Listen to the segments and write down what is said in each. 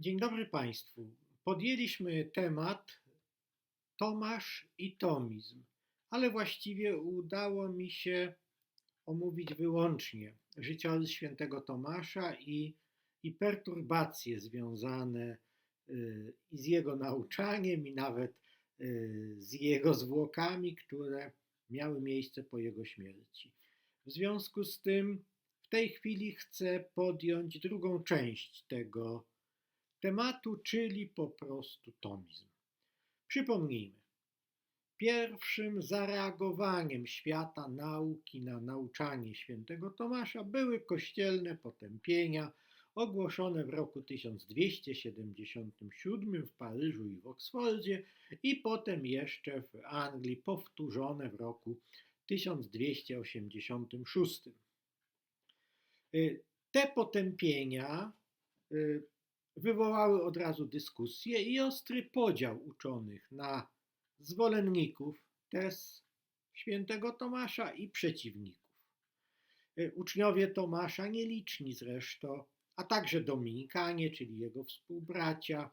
Dzień dobry Państwu. Podjęliśmy temat Tomasz i Tomizm, ale właściwie udało mi się omówić wyłącznie życiorys świętego Tomasza i, i perturbacje związane y, z jego nauczaniem, i nawet y, z jego zwłokami, które miały miejsce po jego śmierci. W związku z tym w tej chwili chcę podjąć drugą część tego tematu, czyli po prostu tomizm. Przypomnijmy, pierwszym zareagowaniem świata nauki na nauczanie świętego Tomasza były kościelne potępienia ogłoszone w roku 1277 w Paryżu i w Oksfordzie i potem jeszcze w Anglii powtórzone w roku 1286. Y, te potępienia y, wywołały od razu dyskusję i ostry podział uczonych na zwolenników tez świętego Tomasza i przeciwników. Y, uczniowie Tomasza, nieliczni zresztą, a także Dominikanie, czyli jego współbracia,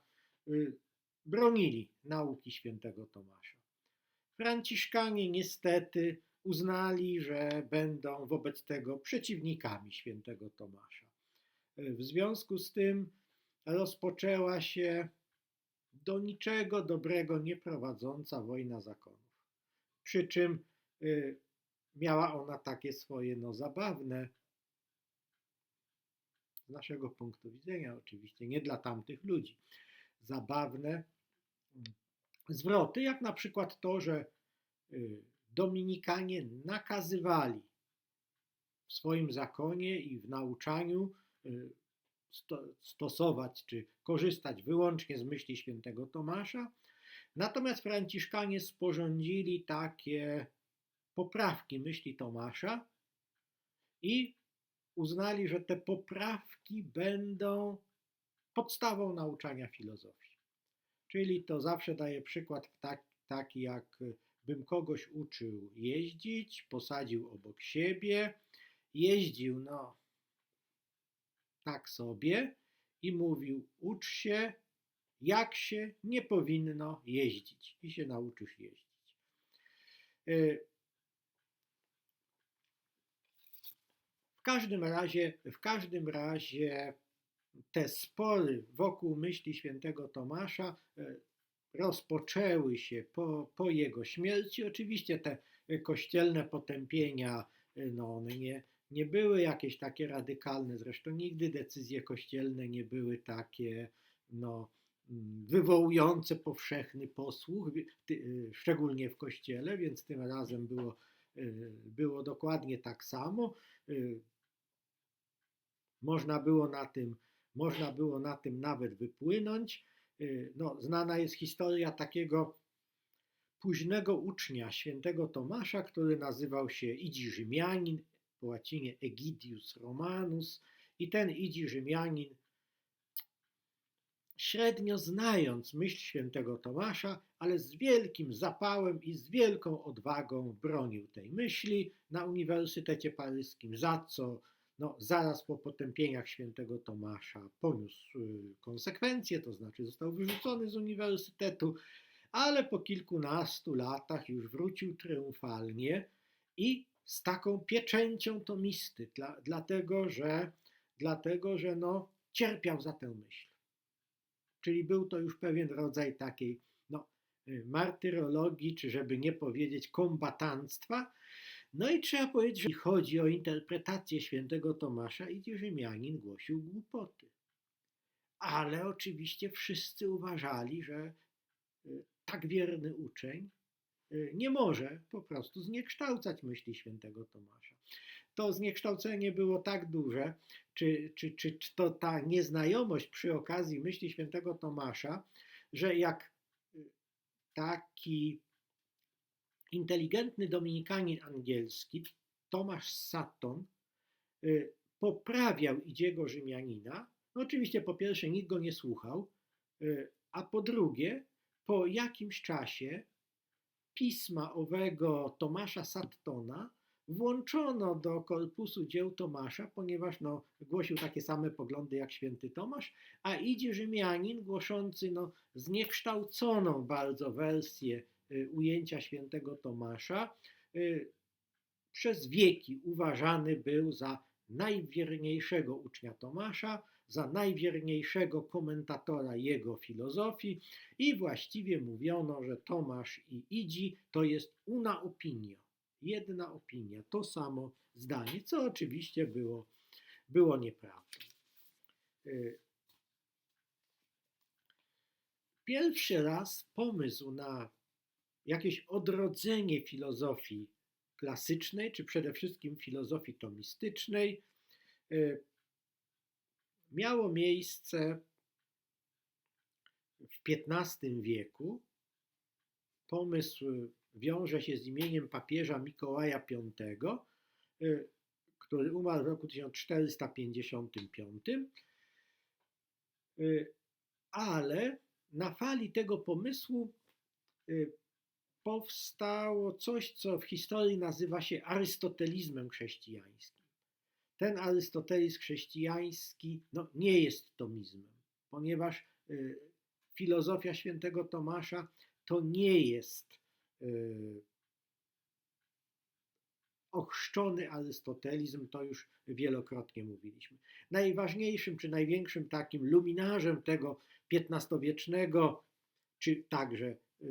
bronili nauki świętego Tomasza. Franciszkanie niestety uznali, że będą wobec tego przeciwnikami świętego Tomasza. W związku z tym rozpoczęła się do niczego dobrego nie prowadząca wojna zakonów. Przy czym y, miała ona takie swoje no, zabawne, z naszego punktu widzenia oczywiście, nie dla tamtych ludzi, zabawne zwroty, jak na przykład to, że y, Dominikanie nakazywali w swoim zakonie i w nauczaniu y, stosować czy korzystać wyłącznie z myśli świętego Tomasza. Natomiast Franciszkanie sporządzili takie poprawki myśli Tomasza i uznali, że te poprawki będą podstawą nauczania filozofii. Czyli to zawsze daje przykład taki jak bym kogoś uczył jeździć, posadził obok siebie, jeździł, no, tak sobie i mówił: ucz się, jak się nie powinno jeździć, i się nauczysz jeździć. Y, w każdym razie, w każdym razie te spory wokół myśli świętego Tomasza y, rozpoczęły się po, po jego śmierci. Oczywiście te kościelne potępienia, no one nie, nie były jakieś takie radykalne, zresztą nigdy decyzje kościelne nie były takie no, wywołujące powszechny posłuch, szczególnie w kościele, więc tym razem było, było dokładnie tak samo. Można było na tym, można było na tym nawet wypłynąć. Y, no, znana jest historia takiego późnego ucznia świętego Tomasza, który nazywał się Idzi Rzymianin, po łacinie Egidius Romanus. I ten Idzi Rzymianin, średnio znając myśl świętego Tomasza, ale z wielkim zapałem i z wielką odwagą bronił tej myśli na Uniwersytecie Paryskim, za co no, zaraz po potępieniach świętego Tomasza poniósł y, konsekwencje, to znaczy został wyrzucony z uniwersytetu, ale po kilkunastu latach już wrócił triumfalnie i z taką pieczęcią tomisty, dla, dlatego że, dlatego, że no, cierpiał za tę myśl. Czyli był to już pewien rodzaj takiej no, y, martyrologii, czy żeby nie powiedzieć kombatanstwa, no i trzeba powiedzieć, że chodzi o interpretację świętego Tomasza, idzie Rzymianin głosił głupoty. Ale oczywiście wszyscy uważali, że y, tak wierny uczeń nie może po prostu zniekształcać myśli świętego Tomasza. To zniekształcenie było tak duże, czy, czy, czy, czy to ta nieznajomość przy okazji myśli świętego Tomasza, że jak y, taki inteligentny dominikanin angielski, Tomasz Sutton, y, poprawiał Idziego Rzymianina. No oczywiście po pierwsze nikt go nie słuchał, y, a po drugie po jakimś czasie pisma owego Tomasza Sattona włączono do korpusu dzieł Tomasza, ponieważ no, głosił takie same poglądy jak święty Tomasz, a idzie Rzymianin głoszący no, zniekształconą bardzo wersję y, ujęcia świętego Tomasza. Y, przez wieki uważany był za najwierniejszego ucznia Tomasza, za najwierniejszego komentatora jego filozofii i właściwie mówiono, że Tomasz i Idzi to jest una opinio, jedna opinia, to samo zdanie, co oczywiście było, było nieprawdą. Y, Pierwszy raz pomysł na jakieś odrodzenie filozofii klasycznej, czy przede wszystkim filozofii tomistycznej, y, miało miejsce w XV wieku. Pomysł wiąże się z imieniem papieża Mikołaja V, y, który umarł w roku 1455, y, ale na fali tego pomysłu y, powstało coś, co w historii nazywa się arystotelizmem chrześcijańskim. Ten arystotelizm chrześcijański no, nie jest tomizmem, ponieważ y, filozofia świętego Tomasza to nie jest y, ochrzczony arystotelizm, to już wielokrotnie mówiliśmy. Najważniejszym czy największym takim luminarzem tego XV-wiecznego, czy także y,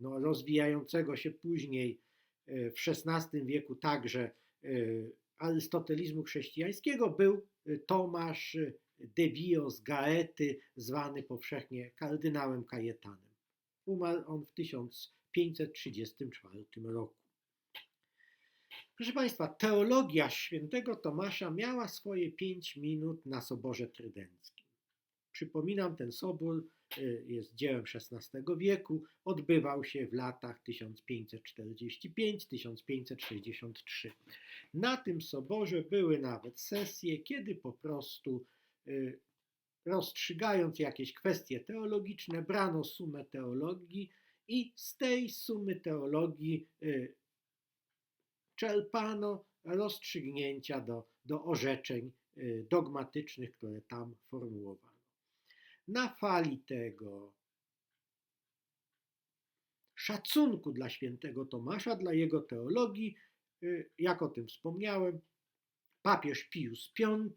no, rozwijającego się później y, w XVI wieku także y, arystotelizmu chrześcijańskiego był Tomasz de Vio z Gaety, zwany powszechnie kardynałem Kajetanem. Umarł on w 1534 roku. Proszę Państwa, teologia świętego Tomasza miała swoje pięć minut na Soborze Trydenckim. Przypominam, ten sobór y, jest dziełem XVI wieku, odbywał się w latach 1545-1563. Na tym soborze były nawet sesje, kiedy po prostu y, rozstrzygając jakieś kwestie teologiczne, brano sumę teologii i z tej sumy teologii y, czerpano rozstrzygnięcia do, do orzeczeń dogmatycznych, które tam formułowano na fali tego szacunku dla świętego Tomasza, dla jego teologii, y, jak o tym wspomniałem, papież Pius V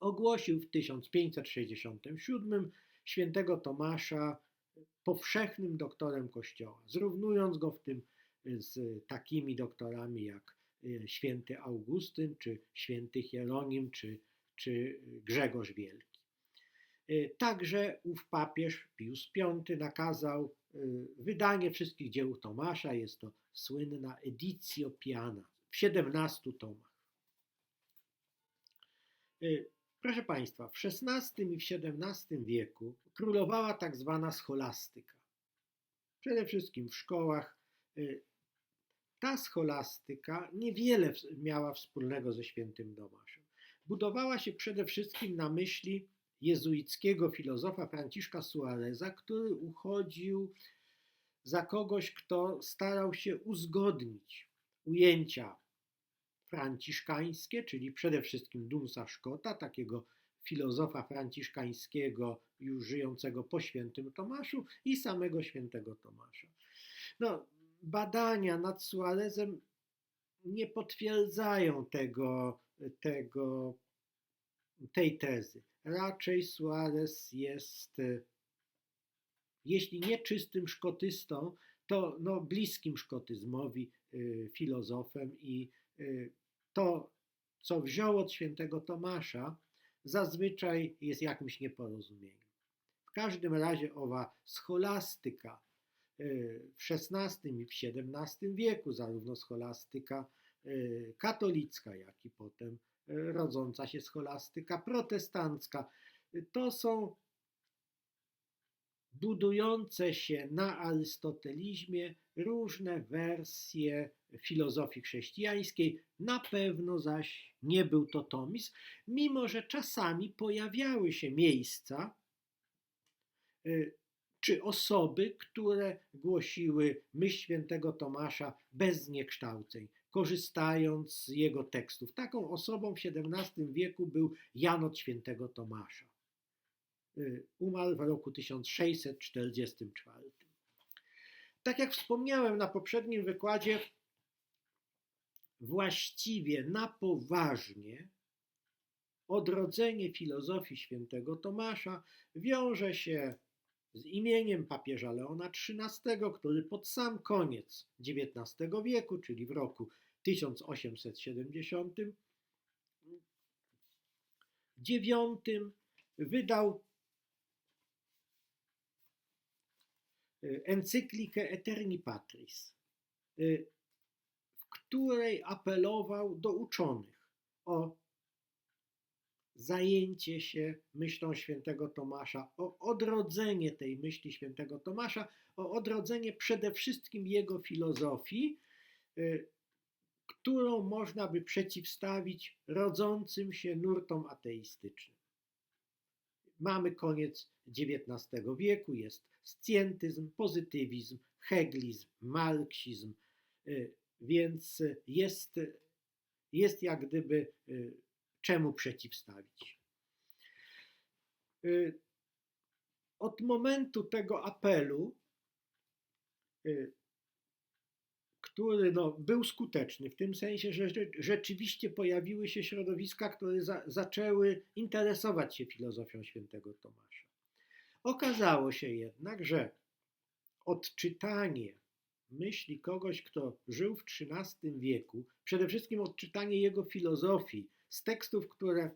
ogłosił w 1567 świętego Tomasza powszechnym doktorem Kościoła, zrównując go w tym z takimi doktorami jak y, święty Augustyn, czy święty Hieronim, czy, czy Grzegorz Wielki. Y, także ów papież Pius V nakazał y, wydanie wszystkich dzieł Tomasza. Jest to słynna Editio Piana w 17 tomach. Y, proszę Państwa, w XVI i w XVII wieku królowała tak zwana scholastyka. Przede wszystkim w szkołach. Ta scholastyka niewiele miała wspólnego ze świętym Tomaszem. Budowała się przede wszystkim na myśli jezuickiego filozofa Franciszka Suareza, który uchodził za kogoś, kto starał się uzgodnić ujęcia franciszkańskie, czyli przede wszystkim Dumsa Szkota, takiego filozofa franciszkańskiego już żyjącego po świętym Tomaszu i samego świętego Tomasza. No, badania nad Suarezem nie potwierdzają tego, tego, tej tezy raczej Suarez jest, e, jeśli nie czystym szkotystą, to no, bliskim szkotyzmowi e, filozofem i e, to, co wziął od świętego Tomasza, zazwyczaj jest jakimś nieporozumieniem. W każdym razie owa scholastyka w XVI i w XVII wieku, zarówno scholastyka katolicka, jak i potem rodząca się scholastyka protestancka. To są budujące się na arystotelizmie różne wersje filozofii chrześcijańskiej. Na pewno zaś nie był to tomizm, mimo że czasami pojawiały się miejsca y, czy osoby, które głosiły myśl świętego Tomasza bez zniekształceń korzystając z jego tekstów. Taką osobą w XVII wieku był Jan od świętego Tomasza. Y, Umarł w roku 1644. Tak jak wspomniałem na poprzednim wykładzie, właściwie na poważnie odrodzenie filozofii świętego Tomasza wiąże się z imieniem papieża Leona XIII, który pod sam koniec XIX wieku, czyli w roku 1879, wydał y, encyklikę Eterni Patris, y, w której apelował do uczonych o zajęcie się myślą świętego Tomasza, o odrodzenie tej myśli świętego Tomasza, o odrodzenie przede wszystkim jego filozofii, y, którą można by przeciwstawić rodzącym się nurtom ateistycznym. Mamy koniec XIX wieku, jest scjentyzm, pozytywizm, heglizm, marksizm, y, więc jest, jest jak gdyby y, czemu przeciwstawić. Y, od momentu tego apelu, który no, był skuteczny, w tym sensie, że rzeczywiście pojawiły się środowiska, które za, zaczęły interesować się filozofią świętego Tomasza. Okazało się jednak, że odczytanie myśli kogoś, kto żył w XIII wieku, przede wszystkim odczytanie jego filozofii, z tekstów, które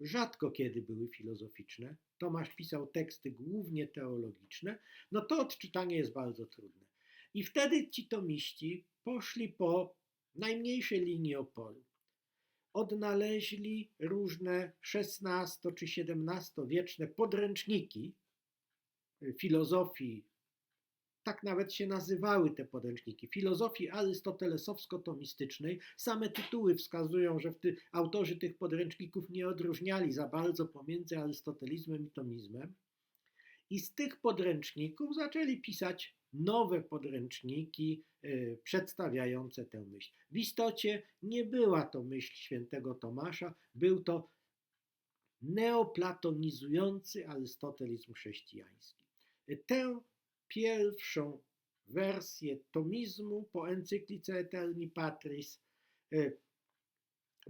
rzadko kiedy były filozoficzne, Tomasz pisał teksty głównie teologiczne, no to odczytanie jest bardzo trudne. I wtedy ci tomiści poszli po najmniejszej linii oporu. Odnaleźli różne XVI czy XVII wieczne podręczniki filozofii tak nawet się nazywały te podręczniki. Filozofii arystotelesowsko-tomistycznej. Same tytuły wskazują, że ty, autorzy tych podręczników nie odróżniali za bardzo pomiędzy arystotelizmem i tomizmem. I z tych podręczników zaczęli pisać nowe podręczniki y, przedstawiające tę myśl. W istocie nie była to myśl świętego Tomasza, był to neoplatonizujący arystotelizm chrześcijański. Tę pierwszą wersję tomizmu po encyklice Eterni Patris. E,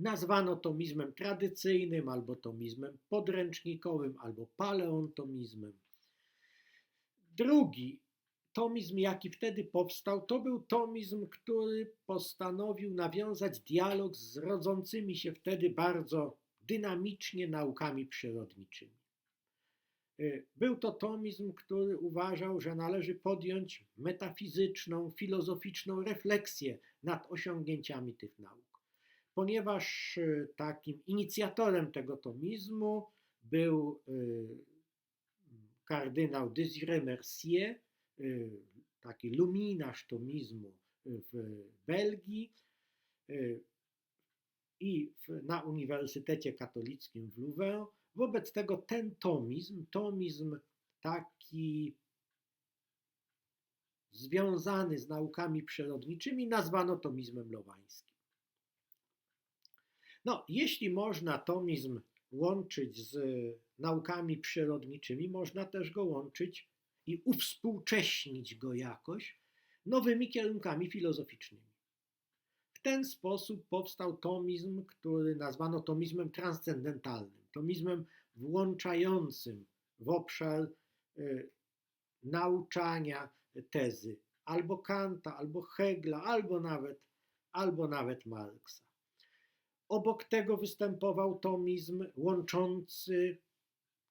nazwano tomizmem tradycyjnym, albo tomizmem podręcznikowym, albo paleontomizmem. Drugi tomizm, jaki wtedy powstał, to był tomizm, który postanowił nawiązać dialog z rodzącymi się wtedy bardzo dynamicznie naukami przyrodniczymi. Y, był to tomizm, który uważał, że należy podjąć metafizyczną, filozoficzną refleksję nad osiągnięciami tych nauk. Ponieważ y, takim inicjatorem tego tomizmu był y, kardynał Désiré Mercier, taki luminarz tomizmu w Belgii i na Uniwersytecie Katolickim w Louvain, Wobec tego ten tomizm, tomizm taki związany z naukami przyrodniczymi, nazwano tomizmem lowańskim. No, jeśli można tomizm łączyć z naukami przyrodniczymi, można też go łączyć i uwspółcześnić go jakoś nowymi kierunkami filozoficznymi. W ten sposób powstał tomizm, który nazwano tomizmem transcendentalnym tomizmem włączającym w obszar y, nauczania tezy albo Kanta, albo Hegla, albo nawet, albo nawet Marksa. Obok tego występował tomizm łączący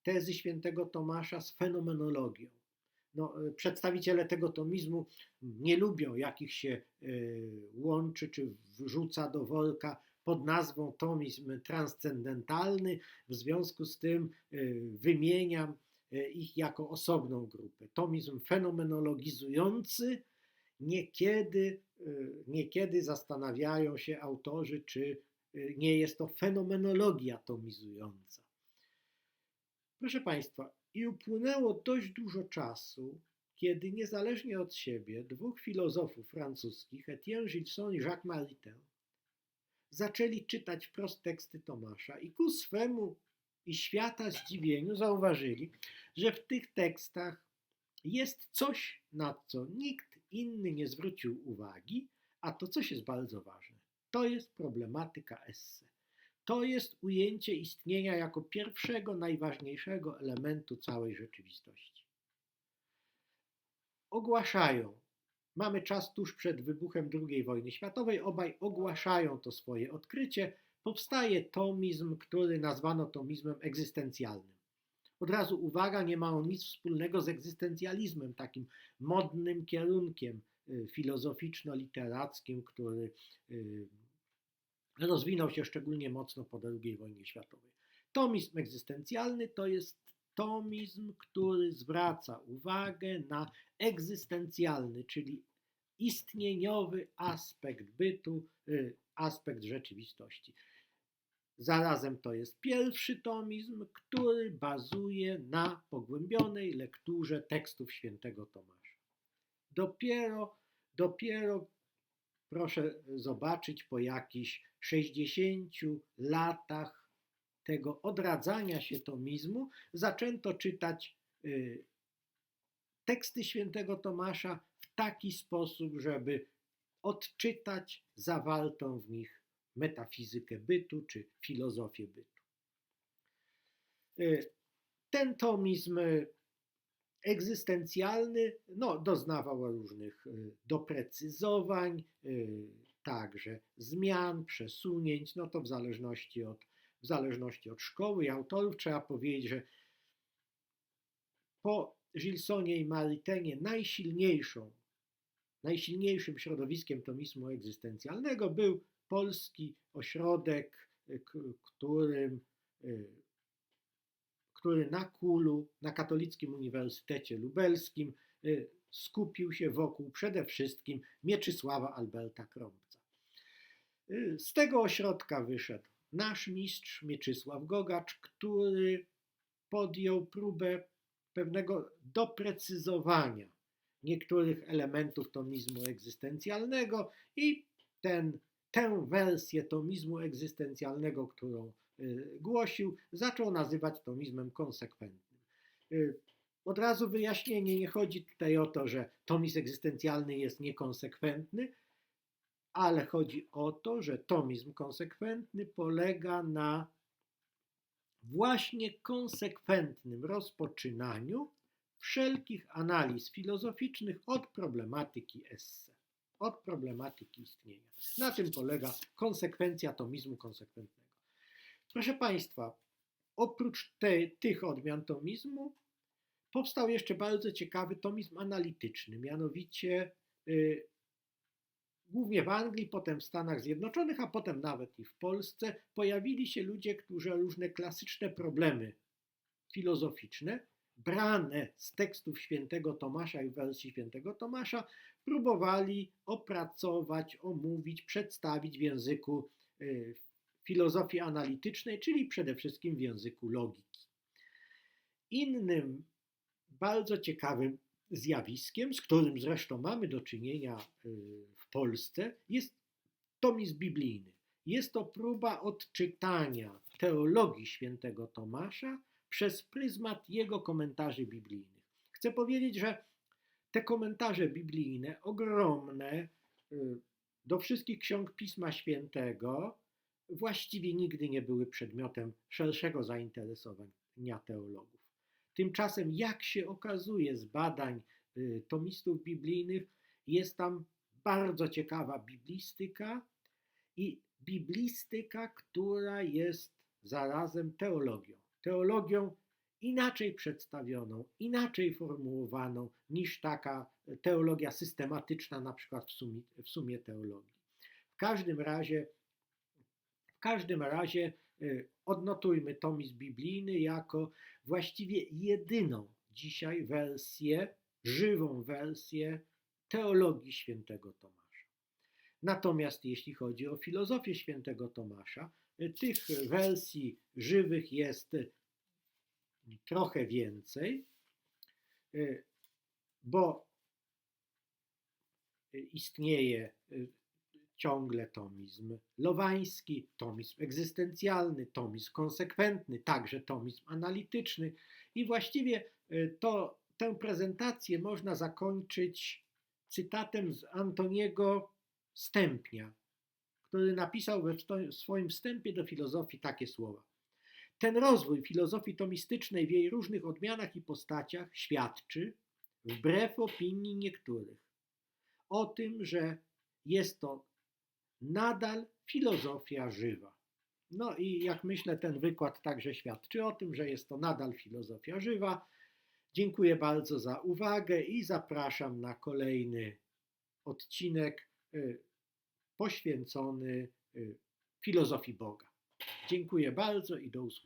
tezy świętego Tomasza z fenomenologią. No, y, przedstawiciele tego tomizmu nie lubią, jakich się y, łączy czy wrzuca do worka pod nazwą tomizm transcendentalny. W związku z tym y, wymieniam ich jako osobną grupę. Tomizm fenomenologizujący. Niekiedy, niekiedy zastanawiają się autorzy, czy nie jest to fenomenologia tomizująca. Proszę Państwa, i upłynęło dość dużo czasu, kiedy niezależnie od siebie dwóch filozofów francuskich, Etienne Gilson i Jacques Maritain, zaczęli czytać wprost teksty Tomasza i ku swemu i świata zdziwieniu zauważyli, że w tych tekstach jest coś, na co nikt inny nie zwrócił uwagi, a to coś jest bardzo ważne. To jest problematyka esse. To jest ujęcie istnienia jako pierwszego, najważniejszego elementu całej rzeczywistości. Ogłaszają, mamy czas tuż przed wybuchem II wojny światowej, obaj ogłaszają to swoje odkrycie. Powstaje tomizm, który nazwano tomizmem egzystencjalnym. Od razu uwaga, nie ma on nic wspólnego z egzystencjalizmem, takim modnym kierunkiem y, filozoficzno-literackim, który y, rozwinął się szczególnie mocno po II wojnie światowej. Tomizm egzystencjalny to jest tomizm, który zwraca uwagę na egzystencjalny, czyli istnieniowy aspekt bytu, y, aspekt rzeczywistości. Zarazem to jest pierwszy tomizm, który bazuje na pogłębionej lekturze tekstów świętego Tomasza. Dopiero, dopiero proszę zobaczyć po jakichś 60 latach tego odradzania się tomizmu, zaczęto czytać y, teksty świętego Tomasza w taki sposób, żeby odczytać zawartą w nich metafizykę bytu czy filozofię bytu. Y, ten tomizm egzystencjalny no, doznawał różnych y, doprecyzowań, y, także zmian, przesunięć, no to w zależności od, w zależności od szkoły i autorów trzeba powiedzieć, że po Gilsonie i Maritenie najsilniejszą, najsilniejszym środowiskiem tomizmu egzystencjalnego był polski ośrodek, y, którym, który na Kulu, na Katolickim Uniwersytecie Lubelskim skupił się wokół przede wszystkim Mieczysława Alberta Krąbca. Z tego ośrodka wyszedł nasz mistrz Mieczysław Gogacz, który podjął próbę pewnego doprecyzowania niektórych elementów tomizmu egzystencjalnego i ten, tę wersję tomizmu egzystencjalnego, którą y, głosił, zaczął nazywać tomizmem konsekwentnym. Y, od razu wyjaśnienie, nie chodzi tutaj o to, że tomizm egzystencjalny jest niekonsekwentny, ale chodzi o to, że tomizm konsekwentny polega na właśnie konsekwentnym rozpoczynaniu wszelkich analiz filozoficznych od problematyki esse, od problematyki istnienia. Na tym polega konsekwencja tomizmu konsekwentnego. Proszę Państwa, oprócz te, tych odmian tomizmu powstał jeszcze bardzo ciekawy tomizm analityczny, mianowicie y, głównie w Anglii, potem w Stanach Zjednoczonych, a potem nawet i w Polsce, pojawili się ludzie, którzy różne klasyczne problemy filozoficzne, brane z tekstów świętego Tomasza i wersji świętego Tomasza, próbowali opracować, omówić, przedstawić w języku y, filozofii analitycznej, czyli przede wszystkim w języku logiki. Innym bardzo ciekawym zjawiskiem, z którym zresztą mamy do czynienia y, Polsce, jest tomizm biblijny. Jest to próba odczytania teologii świętego Tomasza przez pryzmat jego komentarzy biblijnych. Chcę powiedzieć, że te komentarze biblijne, ogromne, y, do wszystkich ksiąg Pisma Świętego, właściwie nigdy nie były przedmiotem szerszego zainteresowania teologów. Tymczasem, jak się okazuje z badań y, tomistów biblijnych, jest tam bardzo ciekawa biblistyka i biblistyka, która jest zarazem teologią. Teologią inaczej przedstawioną, inaczej formułowaną niż taka teologia systematyczna, na przykład w sumie, w sumie teologii. W każdym razie, w każdym razie y, odnotujmy tomizm biblijny jako właściwie jedyną dzisiaj wersję, żywą wersję teologii świętego Tomasza. Natomiast jeśli chodzi o filozofię świętego Tomasza, tych wersji żywych jest trochę więcej. bo istnieje ciągle tomizm lowański, tomizm egzystencjalny, tomizm konsekwentny, także tomizm analityczny i właściwie to, tę prezentację można zakończyć cytatem z Antoniego Stępnia, który napisał we swoim wstępie do filozofii takie słowa. Ten rozwój filozofii tomistycznej w jej różnych odmianach i postaciach świadczy, wbrew opinii niektórych, o tym, że jest to nadal filozofia żywa. No i jak myślę, ten wykład także świadczy o tym, że jest to nadal filozofia żywa. Dziękuję bardzo za uwagę i zapraszam na kolejny odcinek y, poświęcony y, filozofii Boga. Dziękuję bardzo i do usłyszenia.